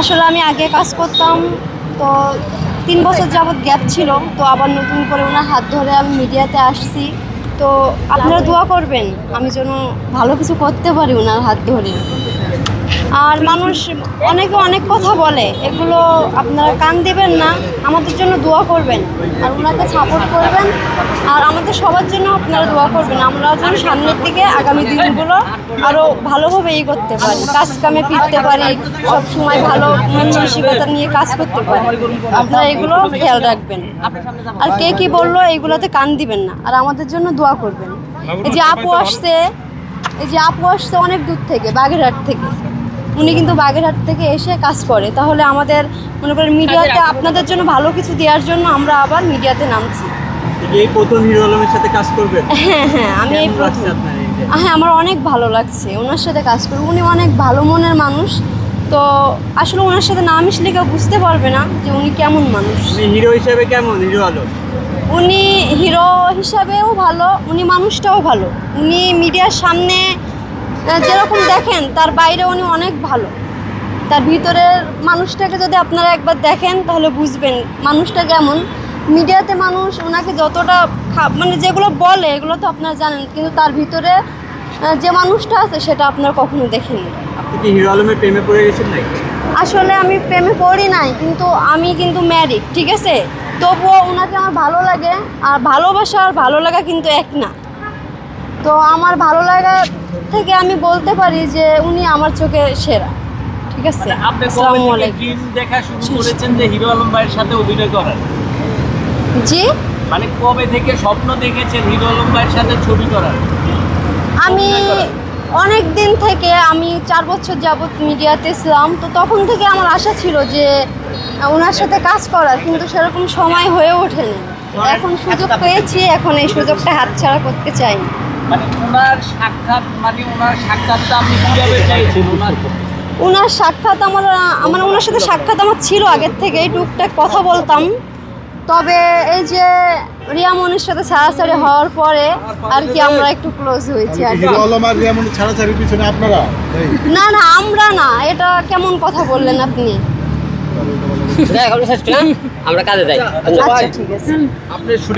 আসলে আমি আগে কাজ করতাম, তো তিন বছর যাবৎ গ্যাপ ছিল, তো আবার নতুন করে ওনার হাত ধরে আমি মিডিয়াতে আসছি। তো আপনারা দোয়া করবেন, আমি যেন ভালো কিছু করতে পারি ওনার হাত ধরে। আর মানুষ অনেকে অনেক কথা বলে। এগুলো আপনারা কান দেবেন না, আমাদের জন্য দোয়া করবেন। আর ওনাকে সাপোর্ট করবেন। আর আমাদের সবার জন্য আপনারা দোয়া করবেন। আমরা যেন সামনের দিকে আগামী দিনগুলো আরও ভালোভাবে এই করতে পারি, কাজ কামে ফিরতে পারি সব সময় ভালো মন মানসিকতা নিয়ে কাজ করতে পারি। আপনারা এগুলো খেয়াল রাখবেন। আর কে কি বলল এইগুলোতে কান দিবেন না। আর আমাদের জন্য দোয়া করবেন। এই যে আপু আসছে, এই যে আপু আসছে অনেক দূর থেকে, বাগেরহাট থেকে। উনি কিন্তু বাগেরহাট থেকে এসে কাজ করে। তাহলে আমাদের মনে করেন মিডিয়াতে আপনাদের জন্য ভালো কিছু দেওয়ার জন্য আমরা আবার মিডিয়াতে নামছি। এই প্রথম হিরো আলমের সাথে কাজ করবেন? হ্যাঁ হ্যাঁ আমি এই প্রথম? হ্যাঁ আমার অনেক ভালো লাগছে ওনার সাথে কাজ করি। উনি অনেক ভালো মনের মানুষ। তো আসলে ওনার সাথে না মিশলে কেউ বুঝতে পারবে না যে উনি কেমন মানুষ। হিরো হিসেবে কেমন হিরো আলম? উনি হিরো হিসাবেও ভালো উনি মানুষটাও ভালো। উনি মিডিয়ার সামনে যেরকম দেখেন তার বাইরে উনি অনেক ভালো। তার ভিতরের মানুষটাকে যদি আপনারা একবার দেখেন তাহলে বুঝবেন মানুষটা কেমন। মিডিয়াতে মানুষ ওনাকে যতটা মানে যেগুলো বলে এগুলো তো আপনারা জানেন কিন্তু তার ভিতরে যে মানুষটা আছে সেটা আপনারা কখনো দেখেননি। আপনি কি হিরো আলমের প্রেমে পড়ে গেছেন নাকি? আসলে আমি প্রেমে পড়ি নাই কিন্তু আমি কিন্তু ম্যারিড ঠিক আছে? তবুও ওনাকে আমার ভালো লাগে আর ভালোবাসা আর ভালো লাগা কিন্তু এক না। তো আমার ভালো লাগা থেকে আমি বলতে পারি যে উনি আমার চোখে সেরা। ঠিক আছে? মানে আপনি কবে আসসালামু থেকে আলাইকুম। ড্রিম দেখা শুরু করেছেন যে হিরো আলম ভাইয়ের সাথে অভিনয় করার জি? মানে কবে থেকে স্বপ্ন দেখেছেন হিরো আলম ভাইয়ের সাথে ছবি করার? আমি অনেক দিন থেকে আমি চার বছর যাবৎ মিডিয়াতে ছিলাম তো তখন থেকে আমার আশা ছিল যে ওনার সাথে কাজ করার কিন্তু সেরকম সময় হয়ে ওঠেনি। এখন সুযোগ পেয়েছি এখন এই সুযোগটা হাতছাড়া করতে চাই না মানে ওনার সাক্ষাৎ মানে ওনার সাক্ষাৎটা আপনি কীভাবে পেয়েছেন ওনার ওনার সাক্ষাৎ আমার আমার ওনার সাথে সাক্ষাৎ আমার ছিল আগের থেকে টুকটাক কথা বলতাম। তবে এই যে রিয়ামনের সাথে সারাসারি হওয়ার পরে আর কি আমরা একটু ক্লোজ হয়েছি আর কি। ছাড়াছাড়ির পিছনে আপনারা? না না আমরা না এটা কেমন কথা বললেন আপনি? আমরা কাজে যাই। আচ্ছা ঠিক আছে। আপনি শুটিং